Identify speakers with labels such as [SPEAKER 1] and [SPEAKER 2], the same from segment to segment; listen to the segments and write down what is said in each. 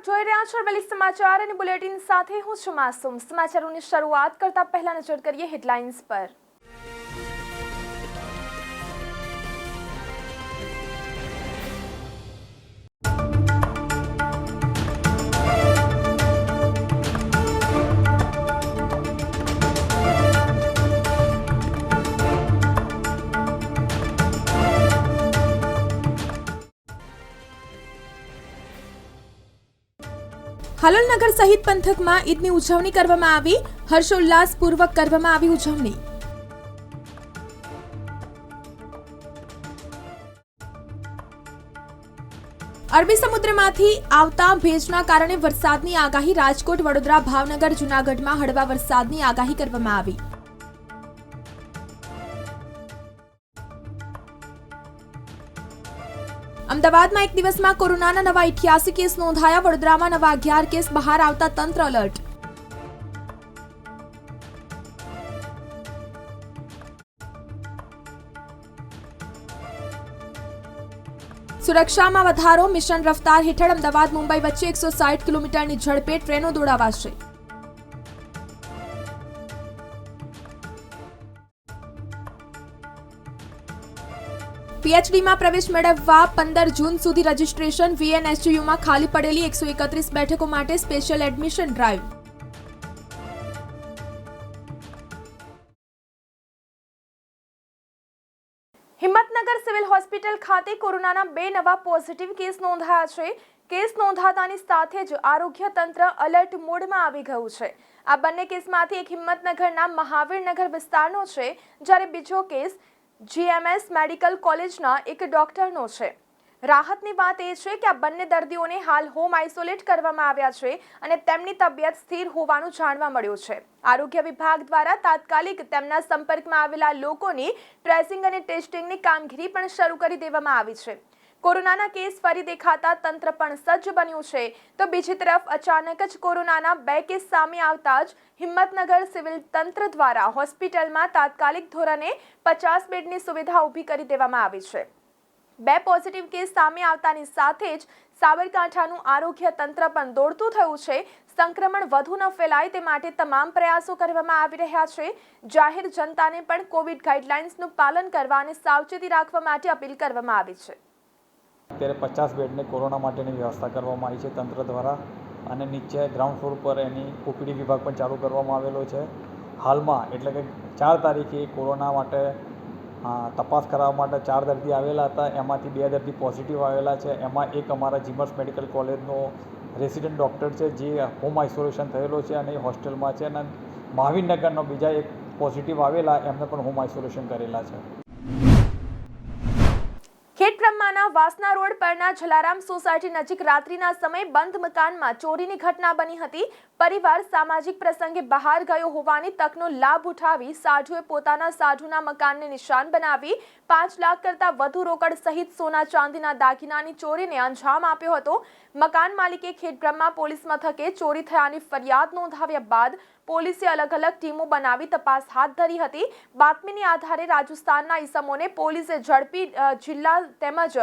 [SPEAKER 1] આપ જોઈ રહ્યા છો અરવલ્લી સમાચાર અને બુલેટિન સાથે હું છું માસુમ. સમાચારોની શરૂઆત કરતા પહેલા નજર કરીએ હેડલાઇન્સ પર. હલલનગર સહિત પંથકમાં ઈદની ઉજવણી કરવામાં આવી. હર્ષોલ્લાસપૂર્વક કરવામાં આવી ઉજવણી. અરબી સમુદ્રમાંથી આવતા ભેજના કારણે વરસાદની આગાહી રાજકોટ, વડોદરા, ભાવનગર, જૂનાગઢમાં હળવા વરસાદની આગાહી કરવામાં આવી. અમદાવાદમાં એક દિવસમાં કોરોનાના નવા ઇઠ્યાસી કેસ નોંધાયા. વડોદરામાં નવા અગિયાર કેસ બહાર આવતા તંત્ર અલર્ટ સુરક્ષામાં વધારો, મિશન રફતાર હેઠળ અમદાવાદ, મુંબઈ વચ્ચે એકસો સાઠ કિલોમીટરની ઝડપે ટ્રેનો દોડાવાશે. પીએચડીમાં પ્રવેશ મેળવવા પંદર જૂન સુધી રજીસ્ટ્રેશન વીએનએસયુમાં ખાલી પડેલી એકસો એકત્રીસ બેઠકો માટે special admission drive. Himmatnagar civil hospital ખાતે કોરોનાના બે નવા પોઝિટિવ કેસ નોંધાયા છે. કેસ નોંધાતાની સાથે જ આરોગ્ય તંત્ર અલર્ટ મોડમાં આવી ગયું છે. આ બંને કેસમાંથી એક હિંમતનગરના મહાવીરનગર વિસ્તારનો છે, જ્યારે બીજો કેસ જીએમએસ મેડિકલ કોલેજના એક ડોક્ટરનો છે. રાહતની વાત એ છે કે આ બંને દર્દીઓને હાલ હોમ આઇસોલેટ કરવામાં આવ્યા છે અને તેમની તબિયત સ્થિર હોવાનું જાણવા મળ્યું છે. આરોગ્ય વિભાગ દ્વારા તાત્કાલિક તેમના સંપર્કમાં આવેલા લોકોની ટ્રેસિંગ અને ટેસ્ટિંગની કામગીરી પણ શરૂ કરી દેવામાં આવી છે. કોરોનાના કેસ ફરી દેખાતા તંત્ર પણ સજ્જ બન્યું છે. તો બીજી તરફ અચાનક જ કોરોનાના બે કેસ સામે આવતા જ હિંમતનગર સિવિલ તંત્ર દ્વારા હોસ્પિટલમાં તાત્કાલિક ધોરણે પચાસ બેડની સુવિધા ઊભી કરી દેવામાં આવી છે. બે પોઝિટિવ કેસ સામે આવતાની સાથે જ સાબરકાંઠાનું આરોગ્ય તંત્ર પણ દોડતું થયું છે. સંક્રમણ વધુ ન ફેલાય તે માટે તમામ પ્રયાસો કરવામાં આવી રહ્યા છે. જાહેર જનતાને પણ કોવિડ ગાઈડલાઇન્સનું પાલન કરવા અને સાવચેતી રાખવા માટે અપીલ કરવામાં આવી છે.
[SPEAKER 2] અત્યારે પચાસ બેડની કોરોના માટેની વ્યવસ્થા કરવામાં આવી છે તંત્ર દ્વારા અને નીચે ગ્રાઉન્ડ ફ્લોર પર એની ઓપીડી વિભાગ પણ ચાલુ કરવામાં આવેલો છે. હાલમાં એટલે કે ચાર તારીખે કોરોના માટે તપાસ કરાવવા માટે ચાર દર્દી આવેલા હતા. એમાંથી બે દર્દી પોઝિટિવ આવેલા છે. એમાં એક અમારા જીમર્સ મેડિકલ કોલેજનો રેસિડન્ટ ડૉક્ટર છે, જે હોમ આઇસોલેશન થયેલો છે અને એ હોસ્ટેલમાં છે અને મહાવીરનગરનો બીજા એક પોઝિટિવ આવેલા, એમને પણ હોમ આઇસોલેશન કરેલા છે.
[SPEAKER 1] વાસના રોડ પરના જલારામ સોસાયટી નજીક રાત્રિના સમયે બંધ મકાનમાં ચોરીની ઘટના બની હતી. પરિવાર સામાજિક પ્રસંગે બહાર ગયો હોવાની તકનો લાભ ઉઠાવી સાધુએ પોતાના સાધુના મકાનને નિશાન બનાવી પાંચ લાખ કરતા વધુ રોકડ સહિત સોના ચાંદીના દાગીનાની ચોરીને અંજામ આપ્યો હતો. મકાન માલિકે ખેડબ્રહ્મા પોલીસ મથકે ચોરી થયાની ફરિયાદ નોંધાવ્યા બાદ પોલીસે અલગ અલગ ટીમો બનાવી તપાસ હાથ ધરી હતી. બાતમીની આધારે રાજસ્થાનના ઈસમોને પોલીસે ઝડપી જિલ્લા તેમજ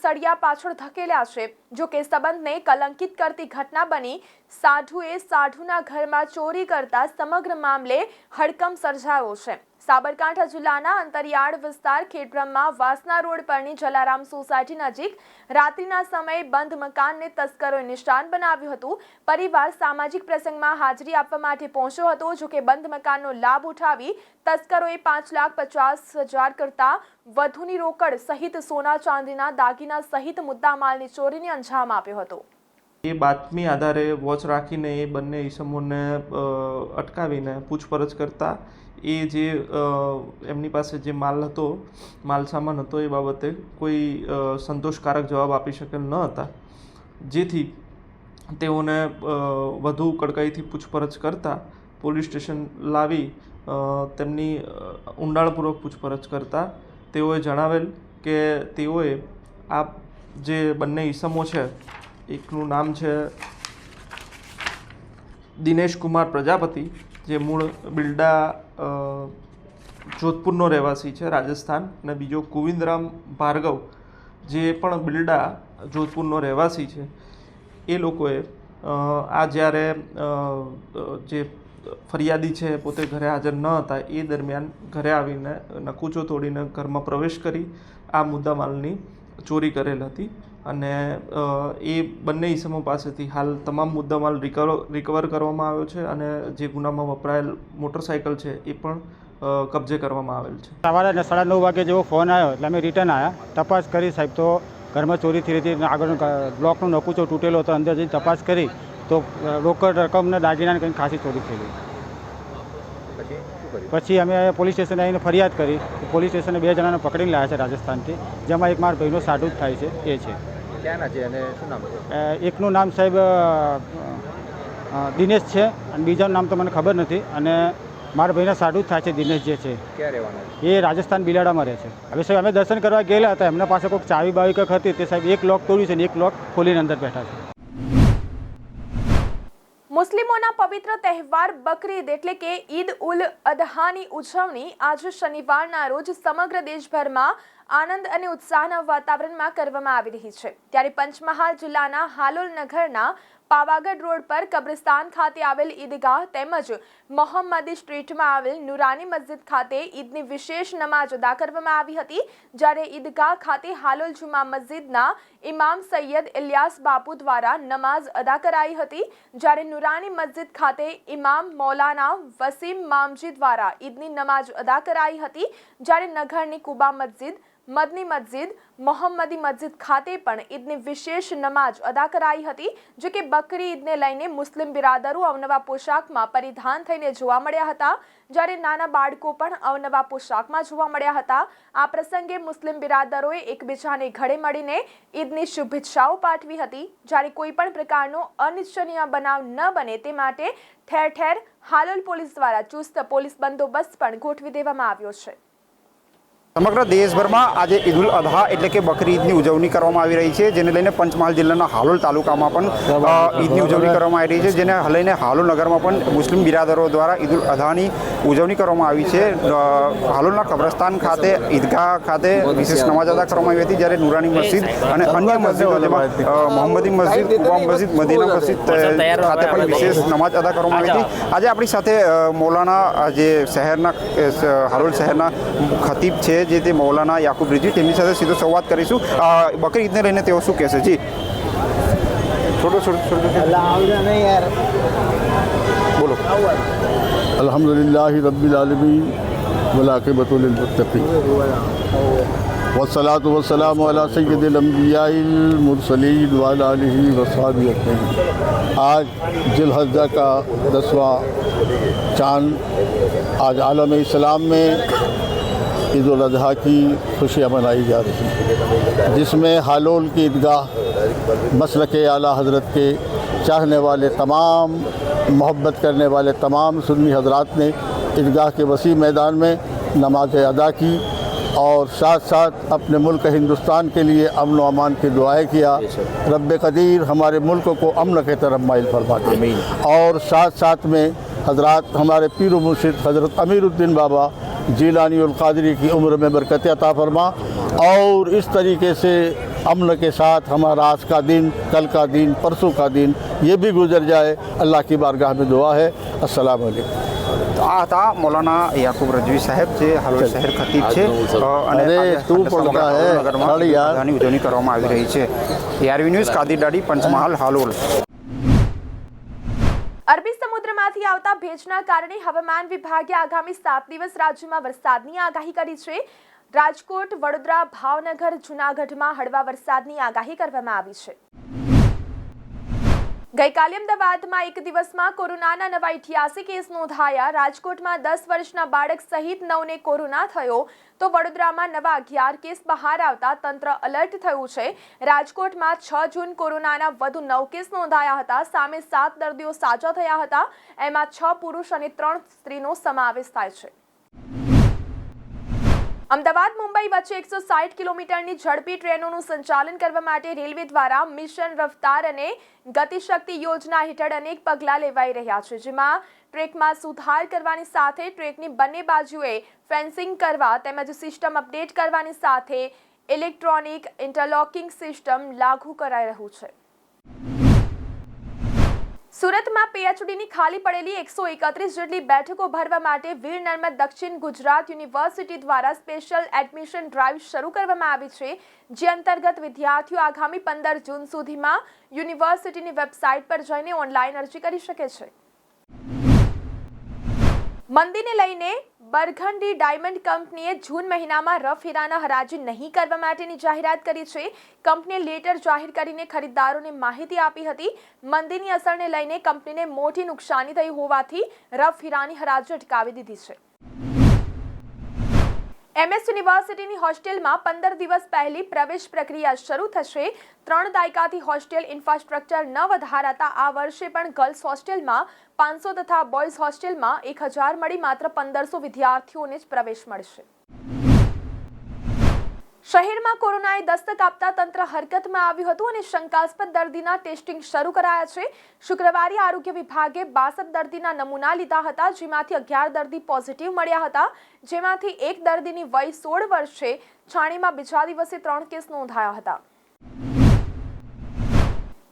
[SPEAKER 1] સળિયા પાછળ ધકેલ્યા છે. જો કે સંબંધને કલંકિત કરતી ઘટના બની. સાઢુએ સાઢુના ઘરમાં ચોરી કરતા સમગ્ર મામલે હડકંપ સર્જાયો છે. સાબરકાંઠા જિલ્લાના અંતરિયાળ વિસ્તાર ખેડબ્રહ્મા વાસના રોડ પરની જલારામ સોસાયટી નજીક રાત્રિના સમયે બંધ મકાનને તસ્કરોએ નિશાન બનાવ્યું હતું. પરિવાર સામાજિક પ્રસંગમાં હાજરી આપવા માટે પહોંચ્યો હતો, જો કે બંધ મકાનનો લાભ ઉઠાવી તસ્કરોએ પાંચ લાખ પચાસ હજાર કરતાં વધુની રોકડ સહિત સોના ચાંદીના દાગીના સહિત મુદ્દામાલની ચોરીને અંજામ આપ્યો હતો.
[SPEAKER 3] એ બાતમી આધારે વોચ રાખીને એ બંને ઈસમોને અટકાવીને પૂછપરછ કરતા, એ જે એમની પાસે જે માલ હતો, માલ સામાન હતો એ બાબતે કોઈ સંતોષકારક જવાબ આપી શકેલ ન હતા. જેથી તેઓને વધુ કડકાઈથી પૂછપરછ કરતા, પોલીસ સ્ટેશન લાવી તેમની ઊંડાણપૂર્વક પૂછપરછ કરતા, તેઓએ જણાવેલ કે તેઓએ આ જે બંને ઈસમો છે એકનું નામ છે દિનેશ કુમાર પ્રજાપતિ, જે મૂળ બિલ્ડા જોધપુરનો રહેવાસી છે, રાજસ્થાન. અને બીજો કુવિંદરામ ભાર્ગવ, જે પણ બિલ્ડા જોધપુરનો રહેવાસી છે. એ લોકોએ આ જ્યારે જે ફરિયાદી છે, પોતે ઘરે હાજર ન હતા, એ દરમિયાન ઘરે આવીને નકુચો તોડીને ઘરમાં પ્રવેશ કરી આ મુદ્દામાલની ચોરી કરેલ હતી. અને એ બંને ઇસમો પાસેથી હાલ તમામ મુદ્દામાલ રિકવર રિકવર કરવામાં આવ્યો છે અને જે ગુનામાં વપરાયેલ મોટરસાયકલ છે એ પણ કબજે કરવામાં આવેલ છે.
[SPEAKER 4] સવારે સાડા નવ વાગે જેવો ફોન આવ્યો એટલે અમે રિટર્ન આવ્યા તપાસ કરી સાહેબ તો ઘરમાં ચોરી થઈ હતી આગળ આગળનો બ્લોકનો નકુચો તૂટેલો હતો અંદર જઈને તપાસ કરી તો રોકડ રકમને દાગીનાને કંઈ ખાસી ચોરી થયેલી
[SPEAKER 5] પછી
[SPEAKER 4] પછી અમે પોલીસ સ્ટેશને આવીને ફરિયાદ કરી પોલીસ સ્ટેશને બે જણાને પકડીને લાવ્યા છે રાજસ્થાનથી જેમાં એક મારા ભાઈનો સાડુ જ થાય છે એ છે.
[SPEAKER 5] ક્યાંના છે અને શું નામ છે?
[SPEAKER 4] એકનું નામ સાહેબ દિનેશ છે અને બીજાનું નામ તો મને ખબર નથી. અને મારા ભાઈના સાડું જ થાય છે દિનેશ જે છે.
[SPEAKER 5] ક્યાં રહેવાના
[SPEAKER 4] એ રાજસ્થાન બિલાડામાં રહે છે. હવે સાહેબ અમે દર્શન કરવા ગયેલા હતા. એમના પાસે કોઈક ચાવી બાવી કંઈક હતી તે સાહેબ એક લોક તોડ્યું છે ને એક લોક ખોલીને અંદર બેઠા છે.
[SPEAKER 1] મુસ્લિમોના પવિત્ર તહેવાર બકરીદ એટલે કે ઈદ ઉલ અદહાની ઉજવણી આજે શનિવારના રોજ સમગ્ર દેશભરમાં આનંદ અને ઉત્સાહના વાતાવરણમાં કરવામાં આવી રહી છે. ત્યારે પંચમહાલ જિલ્લાના હાલોલ નગરના પાવાગઢ રોડ પર કબ્રસ્તાન ખાતે આવેલ ઈદગાહ તેમજ મોહમ્મદી સ્ટ્રીટમાં આવેલ નુરાની મસ્જિદ ખાતે ઈદની વિશેષ નમાજ અદા કરવામાં આવી હતી, જ્યારે ઈદગાહ ખાતે હાલોલ જુમા મસ્જિદના ઇમામ સૈયદ ઇલિયાસ બાપુ દ્વારા નમાઝ અદા કરાઈ હતી, જ્યારે નુરાની મસ્જિદ ખાતે ઇમામ મૌલાના વસીમ મામજી દ્વારા ઈદની નમાજ અદા કરાઈ હતી, જ્યારે નગરની કુબા મસ્જિદ મદની મસ્જિદ, મોહમ્મદી મસ્જિદ ખાતે પણ ઈદની વિશેષ નમાજ અદા કરાઈ હતી, જો કે બકરી ઈદને લઈને મુસ્લિમ બિરાદરો અવનવા પોશાકમાં પરિધાન થઈને જોવા મળ્યા હતા. જ્યારે નાના બાળકો પણ અવનવા પોશાકમાં જોવા મળ્યા હતા. આ પ્રસંગે મુસ્લિમ બિરાદરોએ એકબીજાને ઘડે મળીને ઈદની શુભેચ્છાઓ પાઠવી હતી. જ્યારે કોઈ પણ પ્રકારનો અનિચ્છનીય બનાવ ન બને તે માટે ઠેર ઠેર હાલોલ પોલીસ દ્વારા ચુસ્ત પોલીસ બંદોબસ્ત પણ ગોઠવી દેવામાં આવ્યો છે.
[SPEAKER 6] સમગ્ર દેશભરમાં આજે ઈદ ઉલ અધા એટલે કે બકરી ઈદની ઉજવણી કરવામાં આવી રહી છે જેને લઈને પંચમહાલ જિલ્લાના હાલોલ તાલુકામાં પણ ઈદની ઉજવણી કરવામાં આવી રહી છે જેને લઈને હાલોલ નગરમાં પણ મુસ્લિમ બિરાદરો દ્વારા ઈદ ઉલ અધાની ઉજવણી કરવામાં આવી છે. હાલોલના કબ્રસ્તાન ખાતે ઈદગાહ ખાતે વિશેષ નમાજ અદા કરવામાં આવી હતી જ્યારે નુરાની મસ્જિદ અને અન્ય મસ્જિદો જેમાં મોહમ્મદી મસ્જિદ કુવા મસ્જિદ મદીના મસ્જિદ ખાતે પણ વિશેષ નમાજ અદા કરવામાં આવી હતી. આજે આપણી સાથે મોલાના જે શહેરના હાલોલ શહેરના ખતીબ છે છે જે તે મૌલાના યાકુબ રિજી તેમની સાથે સીધો સંવાદ કરીશું બકરી ઈદને લઈને તેઓ શું કહેશે જી છોટો છોટો બોલો
[SPEAKER 7] અલહમદુલિલ્લાહ રબ્બિલ આલમીન والعاقبة للمتقين والصلاة والسلام على سید الانبیاء المرسلین وعلى آلہ وصحابہ اجمعین آج ذوالحجہ کا دسواں چاند آج عالم اسلام میں عید الاضحیٰ کی خوشیاں منائی جا رہی ہیں جس میں حالول کی عیدگاہ مسلک اعلیٰ حضرت کے چاہنے والے تمام محبت کرنے والے تمام سنی حضرات نے عیدگاہ کے وسیع میدان میں نماز ادا کی اور ساتھ ساتھ اپنے ملک ہندوستان کے لیے امن و امان کی دعائیں کیا۔ رب قدیر ہمارے ملک کو امن کے طرف مائل فرما دے اور ساتھ ساتھ میں حضرات ہمارے پیر و مرشد حضرت امیر الدین بابا जीलानी उल कादरी की उम्र में बरकत अता फरमा और इस तरीके से अमन के साथ हमारा आज का दिन कल का दिन परसों का दिन ये भी गुजर जाए अल्लाह की बारगाह में दुआ है अस्सलाम वालेकुम
[SPEAKER 6] તો આ હતા મૌલાના યાકુબ રજવી સાહેબ જે હાલોલ શહેર ખતીબ છે અ, અને
[SPEAKER 7] અરે,
[SPEAKER 6] આજે
[SPEAKER 7] તું
[SPEAKER 6] સમગ્ર
[SPEAKER 7] પડતા હે.
[SPEAKER 6] હાલોલ નગરમાં
[SPEAKER 7] ખાલી
[SPEAKER 6] ઈદ ઉલ
[SPEAKER 7] યાર.
[SPEAKER 6] અદહાની ઉજવણી કરવામાં આવી રહી છે યારવી ન્યૂઝ કાદી દાડી પંચમહાલ હાલોલ
[SPEAKER 1] અરબી સમુદ્રમાંથી આવતા ભેજના કારણે હવામાન વિભાગે આગામી સાત દિવસ રાજ્યમાં વરસાદની આગાહી કરી છે. રાજકોટ, વડોદરા, ભાવનગર, જૂનાગઢમાં હળવા વરસાદની આગાહી કરવામાં આવી છે. ગઈકાલે અમદાવાદમાં એક દિવસમાં કોરોનાના નવા ઇઠ્યાસી કેસ નોંધાયા. રાજકોટમાં દસ વર્ષના બાળક સહિત નવને કોરોના થયો. તો વડોદરામાં નવા અગિયાર કેસ બહાર આવતા તંત્ર અલર્ટ થયું છે. રાજકોટમાં છ જૂન કોરોનાના વધુ નવ કેસ નોંધાયા હતા. સામે સાત દર્દીઓ સાજા થયા હતા. એમાં છ પુરુષ અને ત્રણ સ્ત્રીનો સમાવેશ થાય છે. અમદાવાદ, મુંબઈ વચ્ચે એકસો સાઠ કિલોમીટરની ઝડપી ટ્રેનોનું સંચાલન કરવા માટે રેલવે દ્વારા મિશન રફતાર અને ગતિશક્તિ યોજના હેઠળ અનેક પગલાં લેવાઈ રહ્યા છે, જેમાં ટ્રેકમાં સુધાર કરવાની સાથે ટ્રેકની બંને બાજુએ ફેન્સિંગ કરવા તેમજ સિસ્ટમ અપડેટ કરવાની સાથે ઇલેક્ટ્રોનિક ઇન્ટરલોકિંગ સિસ્ટમ લાગુ કરાઈ રહ્યું છે. સુરતમાં પીએચડીની ખાલી પડેલી એકસો એકત્રીસ જેટલી બેઠકો ભરવા માટે વીર નર્મદ દક્ષિણ ગુજરાત યુનિવર્સિટી દ્વારા સ્પેશિયલ એડમિશન ડ્રાઈવ શરૂ કરવામાં આવી છે, જે અંતર્ગત વિદ્યાર્થીઓ આગામી પંદર જૂન સુધીમાં યુનિવર્સિટીની વેબસાઇટ પર જઈને ઓનલાઈન અરજી કરી શકે છે. મંદીને લઈને બરઘંડી ડાયમંડ કંપનીએ જૂન મહિનામાં રફ હીરાના હરાજી નહીં કરવા માટેની જાહેરાત કરી છે. કંપનીએ લેટર જાહેર કરીને ખરીદદારોને માહિતી આપી હતી. મંદીની અસરને લઈને કંપનીને મોટી નુકસાની થઈ હોવાથી રફ હીરાની હરાજી અટકાવી દીધી છે. એમએસ યુનિવર્સિટીની હોસ્ટેલમાં પંદર દિવસ પહેલી પ્રવેશ પ્રક્રિયા શરૂ થશે. ત્રણ દાયકાથી હોસ્ટેલ ઇન્ફ્રાસ્ટ્રક્ચર ન વધારાતા આ વર્ષે પણ ગર્લ્સ હોસ્ટેલમાં, પાંચસો તથા બોયઝ હોસ્ટેલમાં એક હજાર મળી માત્ર પંદરસો વિદ્યાર્થીઓને જ પ્રવેશ મળશે. શહેરમાં કોરોનાએ દસ્તક આપતા તંત્ર હરકતમાં આવ્યું હતું અને શંકાસ્પદ દર્દીના ટેસ્ટિંગ શરૂ કરાયા છે. શુક્રવારે આરોગ્ય વિભાગે બાસઠ દર્દીના નમૂના લીધા હતા, જેમાંથી અગિયાર દર્દી પોઝિટિવ મળ્યા હતા. જેમાંથી એક દર્દીની વય સોળ વર્ષ છે. છાણીમાં બીજા દિવસે ત્રણ કેસ નોંધાયા હતા.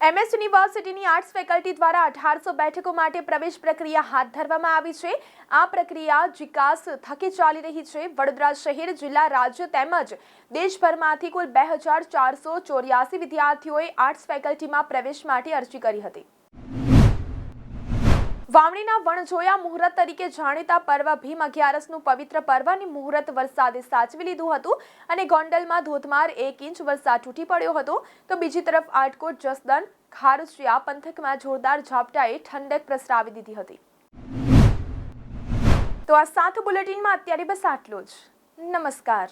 [SPEAKER 1] એમએસ યુનિવર્સિટીની આર્ટ્સ ફેકલ્ટી દ્વારા અઢારસો બેઠકો માટે પ્રવેશ પ્રક્રિયા હાથ ધરવામાં આવી છે. આ પ્રક્રિયા વિકાસ થકી ચાલી રહી છે. વડોદરા શહેર, જિલ્લા, રાજ્ય તેમજ દેશભરમાંથી કુલ બે હજાર ચારસો ચોર્યાસી વિદ્યાર્થીઓએ આર્ટ્સ ફેકલ્ટીમાં પ્રવેશ માટે અરજી કરી હતી. વાવણીના વણજોયા મુહૂર્ત તરીકે જાણીતા પર્વ ભીમ અગિયારસનું પવિત્ર પર્વની મુહૂર્ત વરસાદે સાચવી લીધું હતું અને ગોંડલમાં ધોધમાર એક ઇંચ વરસાદ તૂટી પડ્યો હતો. તો બીજી તરફ આટકોટ જસદન ખારસિયા પંથકમાં જોરદાર ઝાપટાએ ઠંડક પ્રસરાવી દીધી હતી. તો આ સાત બુલેટિનમાં અત્યારે બસ આટલું જ. નમસ્કાર.